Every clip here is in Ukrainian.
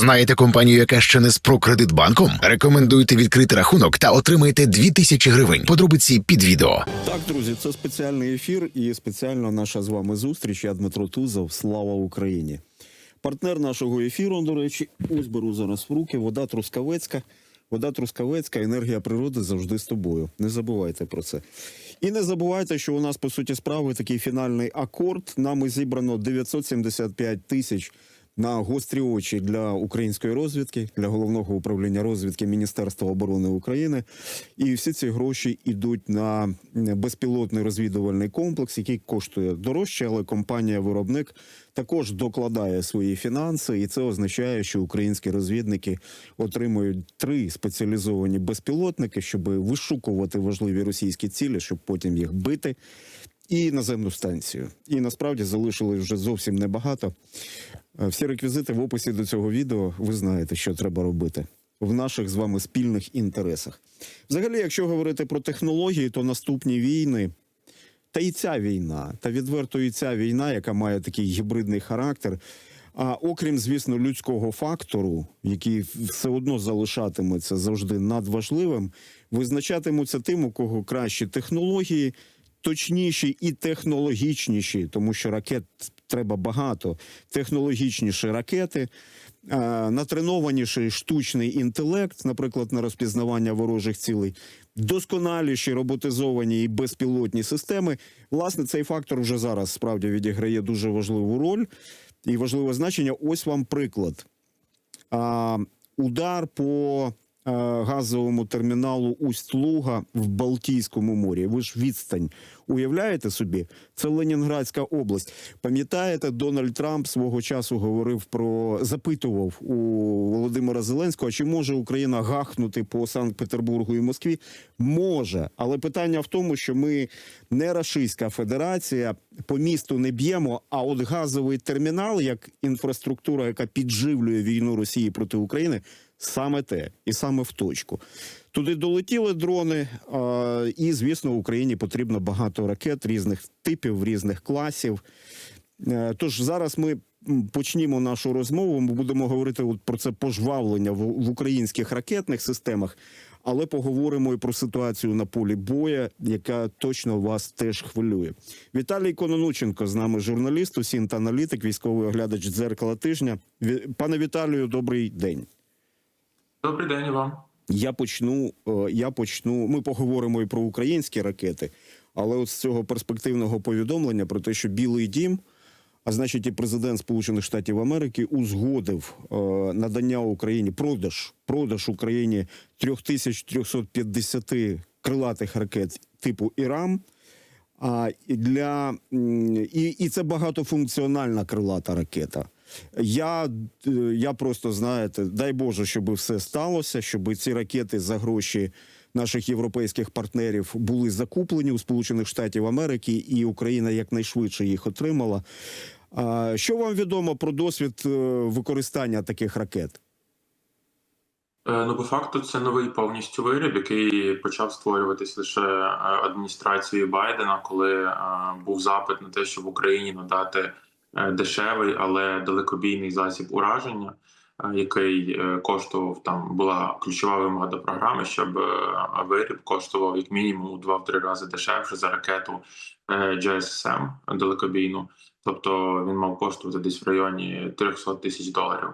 Знаєте компанію, яка ще не з Прокредитбанком? Рекомендуйте відкрити рахунок та отримайте 2000 гривень. Подробиці під відео. Так, друзі, це спеціальний ефір і спеціально наша з вами зустріч. Я Дмитро Тузов. Слава Україні! Партнер нашого ефіру, до речі, ось беру зараз в руки. Вода Трускавецька. Вода Трускавецька, енергія природи завжди з тобою. Не забувайте про це. І не забувайте, що у нас по суті справи такий фінальний акорд. Нами зібрано 975 тисяч на гострі очі для української розвідки, для головного управління розвідки Міністерства оборони України. І всі ці гроші йдуть на безпілотний розвідувальний комплекс, який коштує дорожче, але компанія-виробник також докладає свої фінанси, і це означає, що українські розвідники отримують три спеціалізовані безпілотники, щоб вишукувати важливі російські цілі, щоб потім їх бити. І наземну станцію. І насправді залишилось вже зовсім небагато. Е, Всі реквізити в описі до цього відео. Ви знаєте, що треба робити в наших з вами спільних інтересах. Взагалі, якщо говорити про технології, то наступні війни. Та і ця війна, та відверто і ця війна, яка має такий гібридний характер. А окрім, звісно, людського фактору, який все одно залишатиметься завжди надважливим, визначатимуться тим, у кого кращі технології, точніші і технологічніші, тому що ракет треба багато, технологічніші ракети, е, натренованіший штучний інтелект, наприклад, на розпізнавання ворожих цілей, досконаліші роботизовані і безпілотні системи. Власне, цей фактор вже зараз справді відіграє дуже важливу роль і важливе значення. Ось вам приклад. Удар по газовому терміналу Усть-Луга в Балтійському морі. Ви ж відстань уявляєте собі? Це Ленінградська область. Пам'ятаєте, Дональд Трамп свого часу говорив про запитував у Володимира Зеленського, чи може Україна гахнути по Санкт-Петербургу і Москві? Може, але питання в тому, що ми не Рашистська Федерація, по місту не б'ємо. А от газовий термінал, як інфраструктура, яка підживлює війну Росії проти України, саме те і саме в точку. Туди долетіли дрони, і звісно, Україні потрібно багато ракет різних типів, різних класів. Е, Тож зараз ми почнімо нашу розмову. Ми будемо говорити про це пожвавлення в, українських ракетних системах, але поговоримо і про ситуацію на полі боя, яка точно вас теж хвилює. Віталій Кононученко з нами журналіст, усінт аналітик, військовий оглядач дзеркала тижня. Пане Віталію, добрий день. Добрий день вам. Я почну. е, Я почну. Ми поговоримо і про українські ракети, але от з цього перспективного повідомлення про те, що Білий Дім, а значить, і президент Сполучених Штатів Америки узгодив е, надання Україні продаж продаж Україні 3350 крилатих ракет типу Ірам. А для і, і це багатофункціональна крилата ракета. Я, е, я просто знаєте, дай Боже, щоб все сталося, щоб ці ракети за гроші наших європейських партнерів були закуплені у Сполучених Штатів Америки, і Україна якнайшвидше їх отримала. Що вам відомо про досвід е, використання таких ракет? Е, Ну, по факту, це новий повністю виріб, який почав створюватись лише адміністрацією Байдена, коли був запит на те, щоб Україні надати дешевий, але далекобійний засіб ураження, е, який е, коштував там була ключова вимога до програми, щоб е, виріб коштував як мінімум у 2-3 рази дешевше за ракету GSM далекобійну. Тобто він мав коштувати десь в районі 300 тисяч доларів.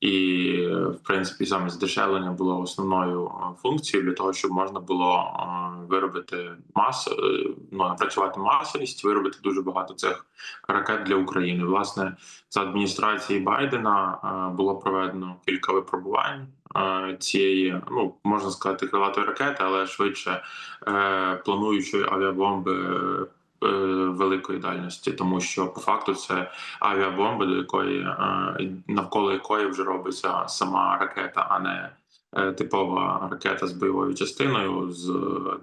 І в принципі саме здешевлення було основною е, функцією для того, щоб можна було е, виробити масу, е, ну напрацювати масовість, виробити дуже багато цих ракет для України. Власне, за адміністрації Байдена було проведено кілька випробувань цієї, ну можна сказати, крилатої ракети, але швидше плануючої авіабомби. Е, Великої дальності, тому що по факту це авіабомба, до якої е, навколо якої вже робиться сама ракета, а не е, типова ракета з бойовою частиною, з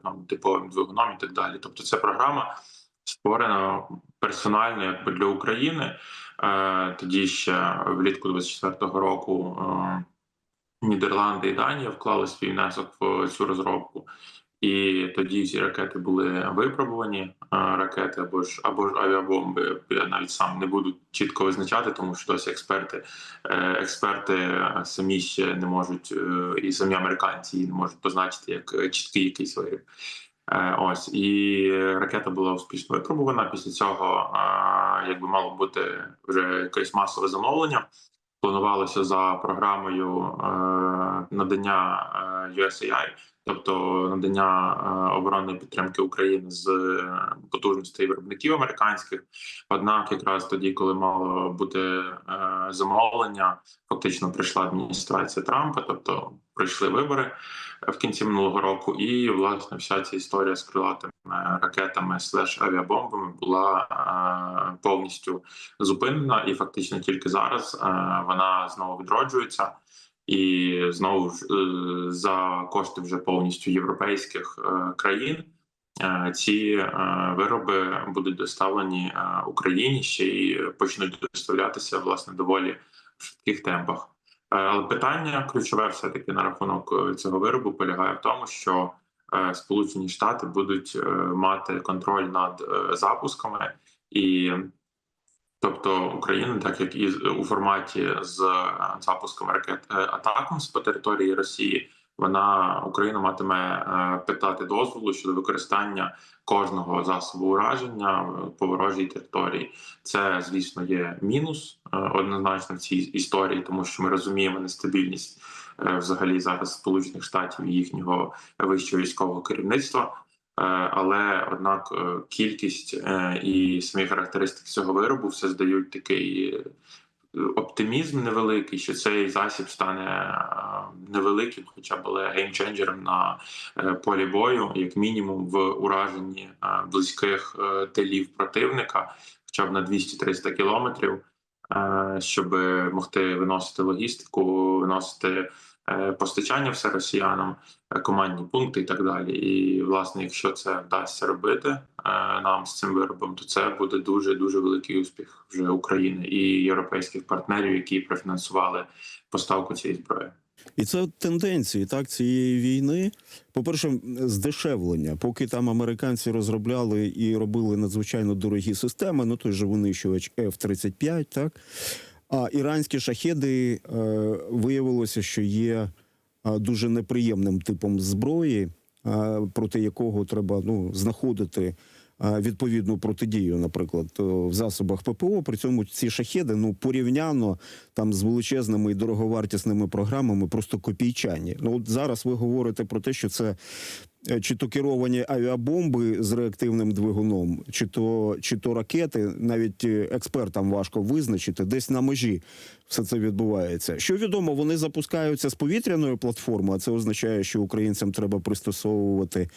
там, типовим двигуном і так далі. Тобто, це програма створена персонально якби для України. Тоді ще влітку 24-го року Нідерланди і Данія вклали свій внесок в цю розробку. І тоді всі ракети були випробувані. е, Ракети або ж або ж авіабомби. Я навіть сам не буду чітко визначати, тому що досі експерти, е, експерти самі ще не можуть, е, і самі американці не можуть позначити як е, чіткий якийсь виріб. Е, Ось і ракета була успішно випробувана. Після цього, е, якби мало бути вже якесь масове замовлення. Планувалося за програмою е, надання е, USAI, тобто надання е, оборонної підтримки України з е, потужностей виробників американських. Однак, якраз тоді, коли мало бути е, замовлення, фактично прийшла адміністрація Трампа, тобто пройшли вибори в кінці минулого року, і власне вся ця історія з крилатими ракетами слеш авіабомбами була повністю зупинена, і фактично тільки зараз вона знову відроджується. І знову ж е, за кошти вже повністю європейських е, країн е, ці вироби будуть доставлені Україні ще й почнуть доставлятися власне доволі в швидких темпах. Але питання ключове, все таки на рахунок цього виробу полягає в тому, що Сполучені Штати будуть мати контроль над запусками, і тобто Україна, так як і у форматі з е, запуском ракет е, Атакамс по території Росії, вона Україна матиме е, питати дозволу щодо використання кожного засобу ураження по ворожій території. Це, звісно, є мінус однозначно в цій історії, тому що ми розуміємо нестабільність взагалі зараз Сполучених Штатів і їхнього вищого військового керівництва. Е, Але однак е, кількість е, і самі характеристики цього виробу все здають такий оптимізм невеликий, що цей засіб стане невеликим, хоча б але геймченджером на полі бою, як мінімум в ураженні близьких тилів противника, хоча б на 200-300 кілометрів, щоб могти виносити логістику, виносити постачання все росіянам, е, командні пункти і так далі. І власне, якщо це вдасться робити е, нам з цим виробом, то це буде дуже дуже великий успіх вже України і європейських партнерів, які профінансували поставку цієї зброї. І це тенденції так цієї війни. По-перше, здешевлення. Поки там американці розробляли і робили надзвичайно дорогі системи, ну той же винищувач F-35, так а іранські шахеди е, виявилося, що є е, дуже неприємним типом зброї, е, проти якого треба ну знаходити. е, Відповідну протидію, наприклад, е, в засобах ППО. При цьому ці шахеди ну порівняно там з величезними і дороговартісними програмами просто копійчані. Ну от зараз ви говорите про те, що це чи то керовані авіабомби з реактивним двигуном, чи то чи то ракети, навіть е, експертам важко визначити, десь на межі все це відбувається. Що відомо, вони запускаються з повітряної платформи, а це означає, що українцям треба пристосовувати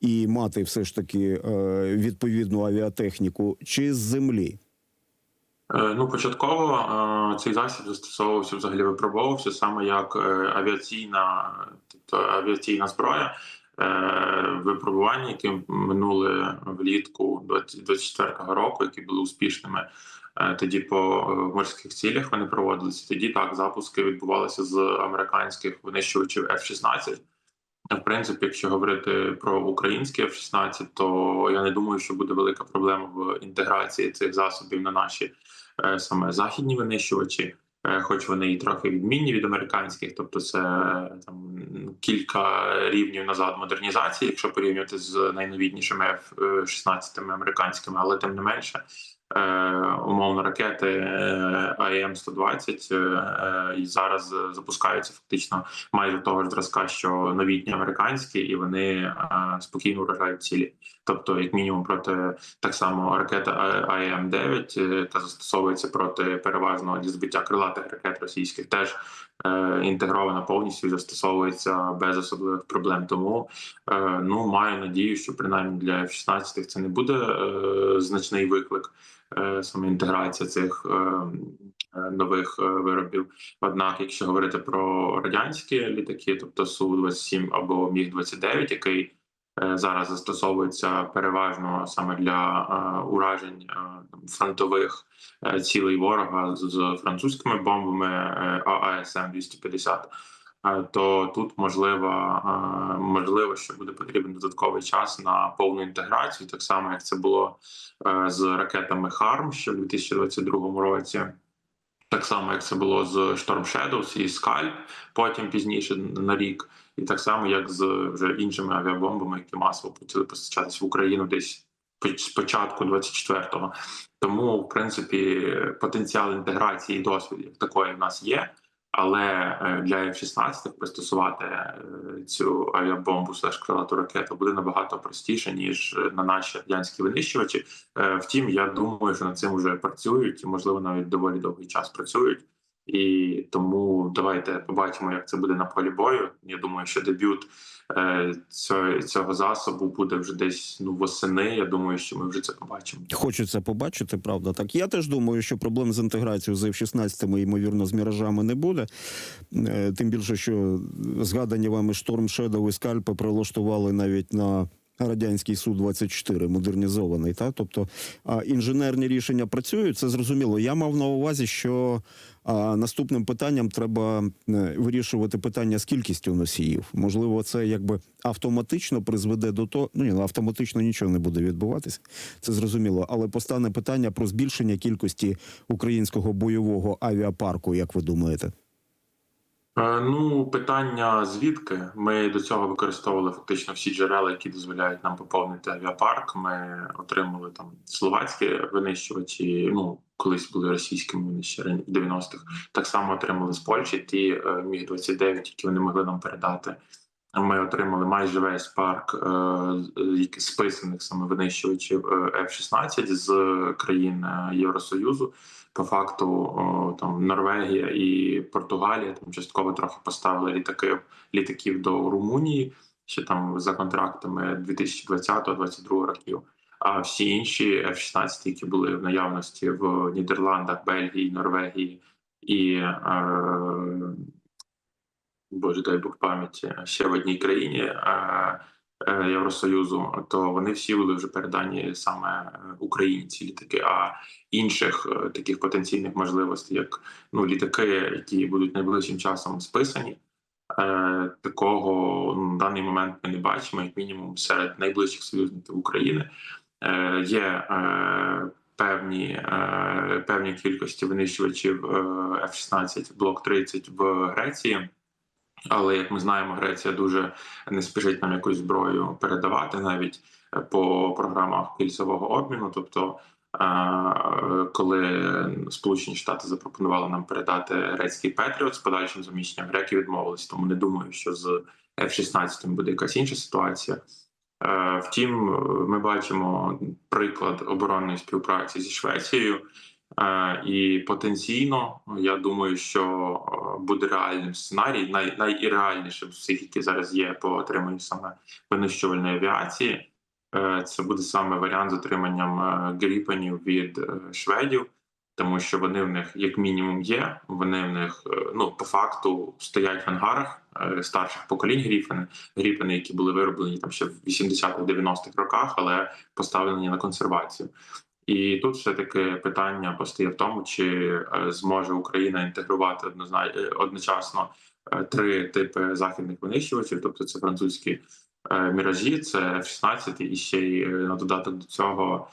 і мати все ж таки е, відповідну авіатехніку, чи з землі. Е, Ну, початково е, цей засіб застосовувався взагалі випробовувався саме як е, авіаційна, тобто авіаційна зброя. Е, Випробування, які минули влітку 2024 року, які були успішними. Е, Тоді по е, морських цілях вони проводилися. Тоді так запуски відбувалися з американських винищувачів F-16. В принципі, якщо говорити про український F-16, то я не думаю, що буде велика проблема в інтеграції цих засобів на наші саме західні винищувачі, хоч вони і трохи відмінні від американських, тобто це е, там кілька рівнів назад модернізації, якщо порівнювати з найновітнішими F-16 американськими, але тим не менше. Е, умовно ракети е, АЕМ-120 е, е, і зараз запускаються фактично майже того ж зразка, що новітні американські, і вони спокійно вражають цілі. Тобто, як мінімум, проти так само ракета АЕМ 9 яка застосовується проти переважно для збиття крилатих ракет російських, теж інтегрована повністю застосовується без особливих проблем. Тому ну маю надію, що принаймні для F-16 це не буде значний виклик. Е, Саме інтеграція цих е, е, нових виробів. Однак, якщо говорити про радянські літаки, тобто су 27 або міг 29 який зараз застосовується переважно саме для уражень фронтових цілей ворога з, французькими бомбами ААСМ 250 е, то тут можливо, е, можливо, що буде потрібен додатковий час на повну інтеграцію, так само як це було е, з ракетами HARM ще в 2022 році. Так само, як це було з Storm Shadows і Scalp, потім пізніше на рік, і так само, як з вже іншими авіабомбами, які масово почали постачатись в Україну десь з початку 24-го. Тому, в принципі, потенціал інтеграції і досвід як такої в нас є. Але е, для F-16 пристосувати е, цю авіабомбу слеш крилату ракету буде набагато простіше ніж е, на наші радянські винищувачі. Втім, я думаю, що над цим вже працюють і, можливо, навіть доволі довгий час працюють. І тому давайте побачимо, як це буде на полі бою. Я думаю, що дебют е, цього, цього засобу буде вже десь ну восени. Я думаю, що ми вже це побачимо. Хочеться побачити, правда. Так я теж думаю, що проблем з інтеграцією з F-16, ймовірно, з міражами не буде. Е, Тим більше, що згадані вами Шторм Shadow і скальпи прилаштували навіть на. Радянський су 24 модернізований, та тобто інженерні рішення працюють. Це зрозуміло. Я мав на увазі, що наступним питанням треба е, вирішувати питання з кількістю носіїв. Можливо, це якби автоматично призведе до того. Ну ні, ну, автоматично нічого не буде відбуватися. Це зрозуміло. Але постане питання про збільшення кількості українського бойового авіапарку. Як ви думаєте? Е, Ну, питання звідки ми до цього використовували фактично всі джерела, які дозволяють нам поповнити авіапарк. Ми отримали там словацькі винищувачі. Ну колись були російськими винищувачі в 90-х. Так само отримали з Польщі ті е, міг 29 які вони могли нам передати. Ми отримали майже весь парк е, списаних саме винищувачів е, F-16 з країн е, Євросоюзу. По факту там Норвегія і Португалія там частково трохи поставили літаки літаків до Румунії ще там за контрактами 2020-2022 років. А всі інші F-16, які були в наявності в Нідерландах, Бельгії, Норвегії і е, Боже, дай Бог пам'яті ще в одній країні е, е, Євросоюзу, то вони всі були вже передані саме е, Україні ці літаки. А інших е, таких потенційних можливостей, як ну літаки, які будуть найближчим часом списані. Е, такого на даний момент ми не бачимо, як мінімум серед найближчих союзників України е, є е, певні, е, певні кількості винищувачів е, F-16 блок 30 в Греції. Але як ми знаємо, Греція дуже не спішить нам якусь зброю передавати навіть е, по програмах пільцевого обміну. Тобто, е, коли Сполучені Штати запропонували нам передати грецький Петріот з подальшим заміщенням, греки відмовились. Тому не думаю, що з F-16 буде якась інша ситуація. Е, Втім, ми бачимо приклад оборонної співпраці зі Швецією. Е, І потенційно, я думаю, що е, буде реальним сценарій, най, найіреальнішим з всіх, які зараз є по отриманню саме винищувальної авіації. Е, Це буде саме варіант з отриманням гріпенів від шведів, тому що вони в них як мінімум є. Вони в них ну по факту стоять в ангарах старших поколінь гріпени, гріпени, які були вироблені там ще в 80-х-90-х роках, але поставлені на консервацію. І тут все таки питання постає в тому, чи е, зможе Україна інтегрувати е, одночасно е, три типи західних винищувачів, тобто це французькі міражі, це F-16 і ще й на додаток до цього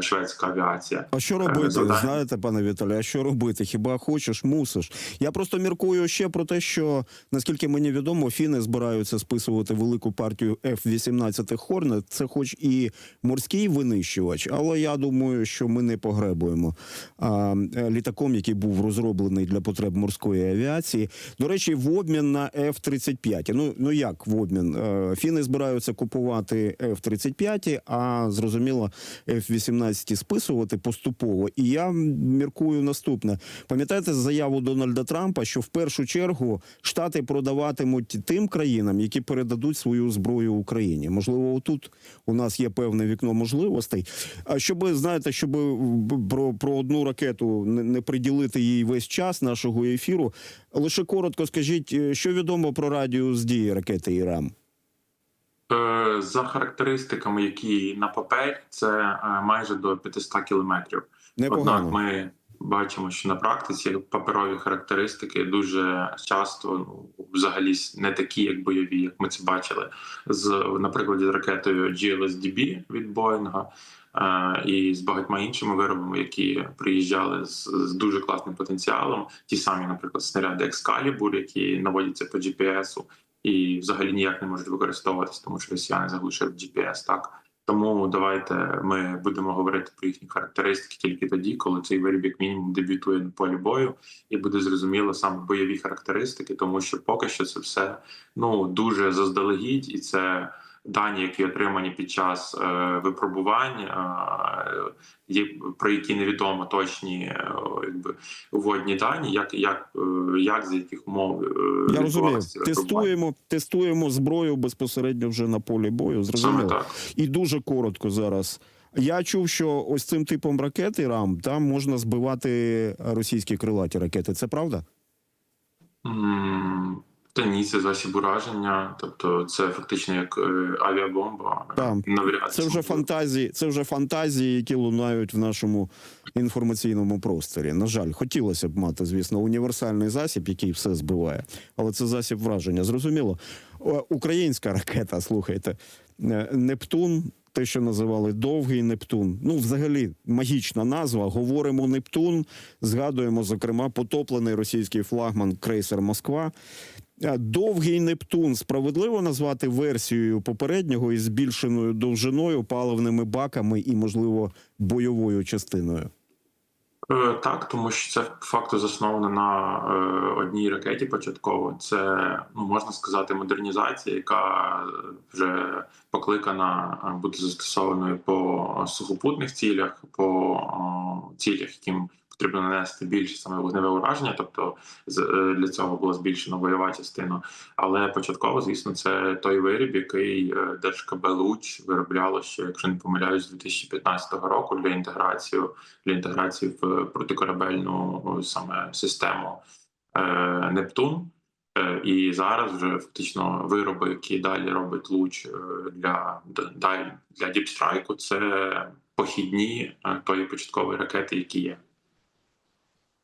шведська авіація. А що робити? завдання. Знаєте, пане Віталій, а що робити? Хіба хочеш, мусиш? Я просто міркую ще про те, що наскільки мені відомо, фіни збираються списувати велику партію F-18 Hornet. Це, хоч і морський винищувач, але я думаю, що ми не погребуємо а, е, літаком, який був розроблений для потреб морської авіації. До речі, в обмін на F-35. Ну ну як в обмін? Е, Фіни збираються купувати F-35, а зрозуміло, F-18 списувати поступово. І я міркую наступне. Пам'ятаєте заяву Дональда Трампа, що в першу чергу штати продаватимуть тим країнам, які передадуть свою зброю Україні. Можливо, отут у нас є певне вікно можливостей. А щоб знаєте, щоб про, про одну ракету не, не приділити їй весь час нашого ефіру, лише коротко скажіть, е, що відомо про радіус дії ракети ІРАМ? Е, За характеристиками, які на папері, це е, майже до 500 кілометрів. Непогано. Однак ми бачимо, що на практиці паперові характеристики дуже часто ну, взагалі не такі, як бойові, як ми це бачили з, наприклад, з ракетою GLSDB від Боїнга. е, І з багатьма іншими виробами, які приїжджали з, з дуже класним потенціалом, ті самі, наприклад, снаряди Excalibur, які наводяться по GPS, і взагалі ніяк не можуть використовуватися, тому що росіяни заглушують GPS. Так тому давайте ми будемо говорити про їхні характеристики тільки тоді, коли цей виріб як мінімум дебютує на полі бою, і буде зрозуміло саме бойові характеристики, тому що поки що це все ну дуже заздалегідь, і це дані, які отримані під час е, випробувань, про які невідомо точні е, якби вводні дані, як як, е, як за яких умов Я розумію. Тестуємо, тестуємо зброю безпосередньо вже на полі бою. Зрозуміло. так. І дуже коротко зараз. Я чув, що ось цим типом ракети РАМ там можна збивати російські крилаті ракети. Це правда? Та ні, це засіб ураження, тобто це фактично як е, авіабомба. Так. Навряд Це вже фантазії, це вже фантазії, які лунають в нашому інформаційному просторі. На жаль, хотілося б мати, звісно, універсальний засіб, який все збиває, але це засіб враження. Зрозуміло. Українська ракета, слухайте, е, Нептун. Те, що називали довгий Нептун, ну взагалі магічна назва. Говоримо Нептун, згадуємо зокрема потоплений російський флагман крейсер Москва. Е, Довгий Нептун справедливо назвати версією попереднього із збільшеною довжиною, паливними баками і, можливо, бойовою частиною. Е, Так, тому що це факту засновано на е, одній ракеті початково. Це ну можна сказати модернізація, яка вже покликана бути застосованою по сухопутних цілях, по цілях, яким потрібно нанести більше саме вогневе ураження. Тобто е, для цього була збільшена бойова частина. Але початково, звісно, це той виріб, який е, Луч виробляло ще, якщо не помиляюсь, з 2015 року для інтеграції для інтеграції в протикорабельну саме систему е, Нептун. Е, І зараз вже фактично вироби, які далі робить луч е, для для діпстрайку, це похідні е, тої початкової ракети, які є.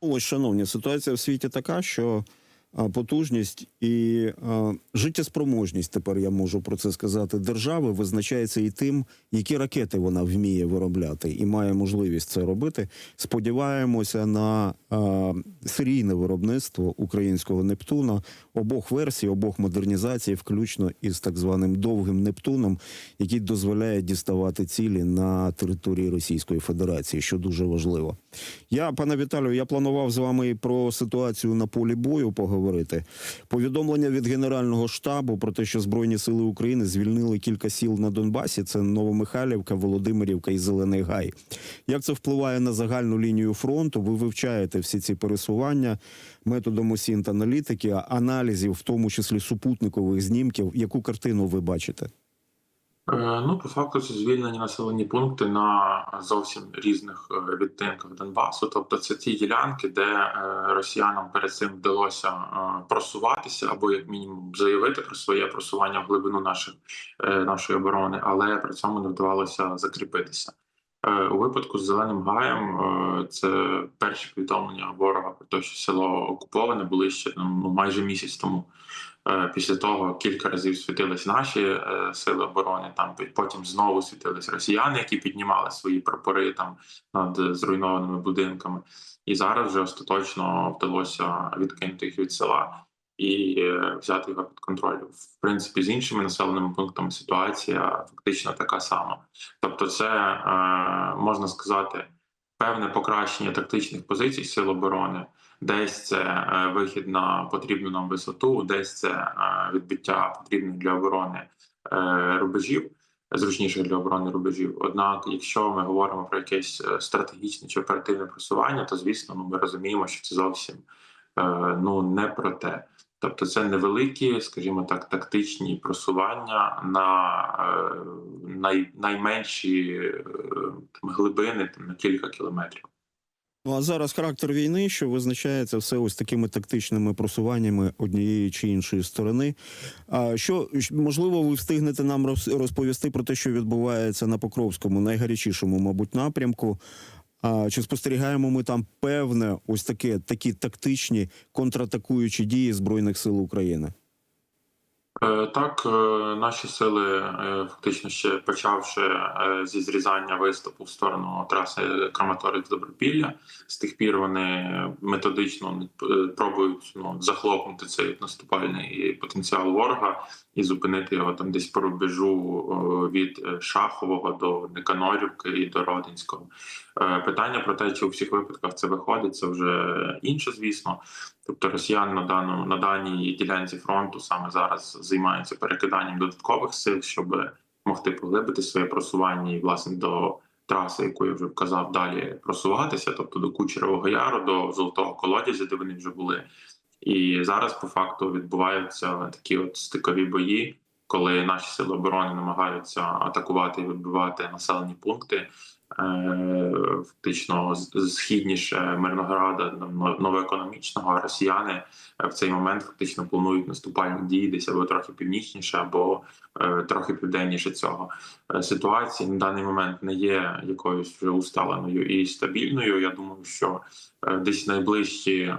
Ось, шановні, ситуація в світі така, що потужність і життєспроможність, тепер я можу про це сказати, держави визначається і тим, які ракети вона вміє виробляти і має можливість це робити. Сподіваємося на серійне виробництво українського Нептуна, обох версій, обох модернізацій, включно із так званим довгим Нептуном, який дозволяє діставати цілі на території Російської Федерації, що дуже важливо. Я, пане Віталію, я планував з вами про ситуацію на полі бою поговорити. Повідомлення від Генерального штабу про те, що Збройні сили України звільнили кілька сіл на Донбасі. Це Новомихайлівка, Володимирівка і Зелений Гай. Як це впливає на загальну лінію фронту? Ви вивчаєте всі ці пересування методом осінт аналітики, аналізів, в тому числі супутникових знімків. Яку картину ви бачите? Е, Ну, по факту, це звільнені населені пункти на зовсім різних е, відтинках Донбасу. Тобто, це ті ділянки, де е, росіянам перед цим вдалося просуватися, або як мінімум заявити про своє просування в глибину наших нашої оборони, але при цьому не вдавалося закріпитися. У випадку з зеленим гаєм це перші повідомлення ворога про те, що село окуповане були ще ну, майже місяць тому. Е, Після того кілька разів світились наші е, сили оборони. Там потім знову світились росіяни, які піднімали свої прапори там над зруйнованими будинками. І зараз вже остаточно вдалося відкинути їх від села і е, взяти його під контроль. В принципі, з іншими населеними пунктами ситуація фактично така сама. Тобто, це можна сказати певне покращення тактичних позицій сил оборони. Десь це е, вихід на потрібну нам висоту, десь це е, відбиття потрібних для оборони е, рубежів, зручніших для оборони рубежів. Однак, якщо ми говоримо про якесь стратегічне чи оперативне просування, то звісно, ну, ми розуміємо, що це зовсім ну не про те. Тобто, це невеликі, скажімо так, тактичні просування на най, найменші там, глибини там, на кілька кілометрів. Ну а зараз характер війни, що визначається все ось такими тактичними просуваннями однієї чи іншої сторони. А що можливо, ви встигнете нам роз- розповісти про те, що відбувається на Покровському, найгарячішому, мабуть, напрямку. А чи спостерігаємо ми там певне ось таке такі тактичні контратакуючі дії збройних сил України? Е, Так, е, наші сили е, фактично ще почавши зі зрізання виступу в сторону траси Краматорець Добропілля, з тих пір вони методично пробують ну, захлопнути цей наступальний потенціал ворога і зупинити його там десь по рубежу від Шахового до Никанорівки і до Родинського. Питання про те, чи у всіх випадках це виходить, це вже інше, звісно. Тобто росіяни на даному на даній ділянці фронту саме зараз займаються перекиданням додаткових сил, щоб могти поглибити своє просування і власне до траси, яку я вже вказав, далі просуватися, тобто до Кучерового Яру, до Золотого колодязя, де вони вже були. І зараз по факту відбуваються такі от стикові бої, коли наші сили оборони намагаються атакувати і вибивати населені пункти. Е, Фактично східніше Мирнограда но- новоекономічного а росіяни е, в цей момент фактично планують наступальні дії десь або трохи північніше, або е, трохи південніше цього. ситуації на даний момент не є якоюсь вже усталеною і стабільною. Я думаю, що десь найближчі е,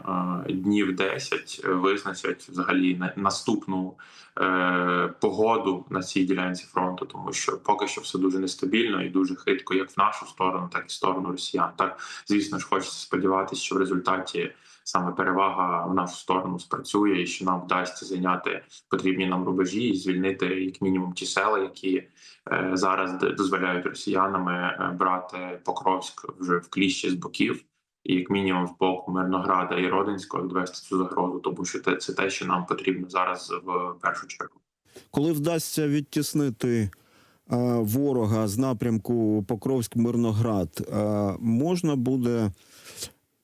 днів 10 визначать взагалі на- наступну е, погоду на цій ділянці фронту, тому що поки що все дуже нестабільно і дуже хитко, як в нашу сторону, так і в сторону росіян. Так звісно ж, хочеться сподіватися, що в результаті саме перевага в нашу сторону спрацює, і що нам вдасться зайняти потрібні нам рубежі і звільнити як мінімум ті села, які е, зараз дозволяють росіянами е, брати Покровськ вже в кліщі з боків. І як мінімум в боку Мирнограда і Родинського відвести цю загрозу, тому що те- це те, що нам потрібно зараз в першу чергу. Коли вдасться відтіснити е, ворога з напрямку Покровськ-Мирноград, е, можна буде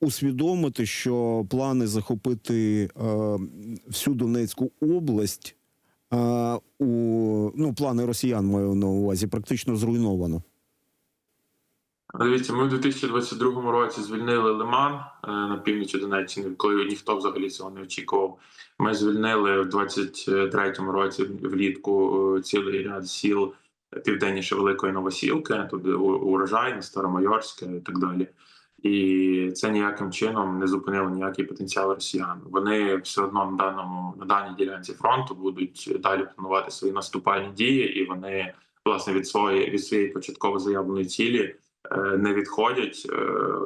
усвідомити, що плани захопити е, всю Донецьку область у ну, плани росіян маю на увазі, практично зруйновано. Дивіться, ми в 2022 році звільнили Лиман е, на півночі Донеччини, коли ніхто взагалі цього не очікував. Ми звільнили в 23-му році влітку е, цілий ряд сіл південніше Великої Новосілки, туди У- Урожайне, Старомайорське і так далі. І це ніяким чином не зупинило ніякий потенціал росіян. Вони все одно на даному на даній ділянці фронту будуть далі планувати свої наступальні дії, і вони власне від своєї від своєї початково заявленої цілі не відходять е,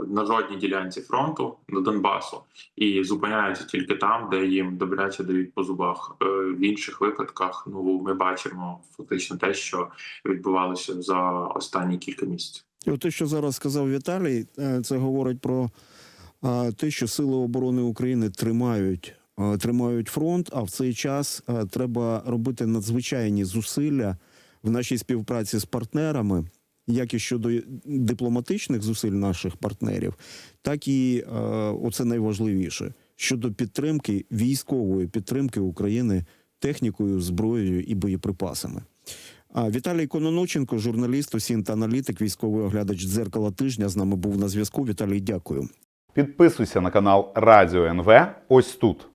на жодній ділянці фронту до Донбасу і зупиняються тільки там, де їм добряче дають по зубах. Е, В інших випадках ну ми бачимо фактично те, що відбувалося за останні кілька місяців. І те, що зараз сказав Віталій, е, це говорить про е, те, що Сили оборони України тримають, е, тримають фронт, а в цей час е, треба робити надзвичайні зусилля в нашій співпраці з партнерами, як і щодо дипломатичних зусиль наших партнерів, так і е, оце найважливіше щодо підтримки військової підтримки України технікою, зброєю і боєприпасами. Віталій Кононученко, журналіст, осінт аналітик, військовий оглядач дзеркала тижня. З нами був на зв'язку. Віталій, дякую. Підписуйся на канал Радіо НВ ось тут.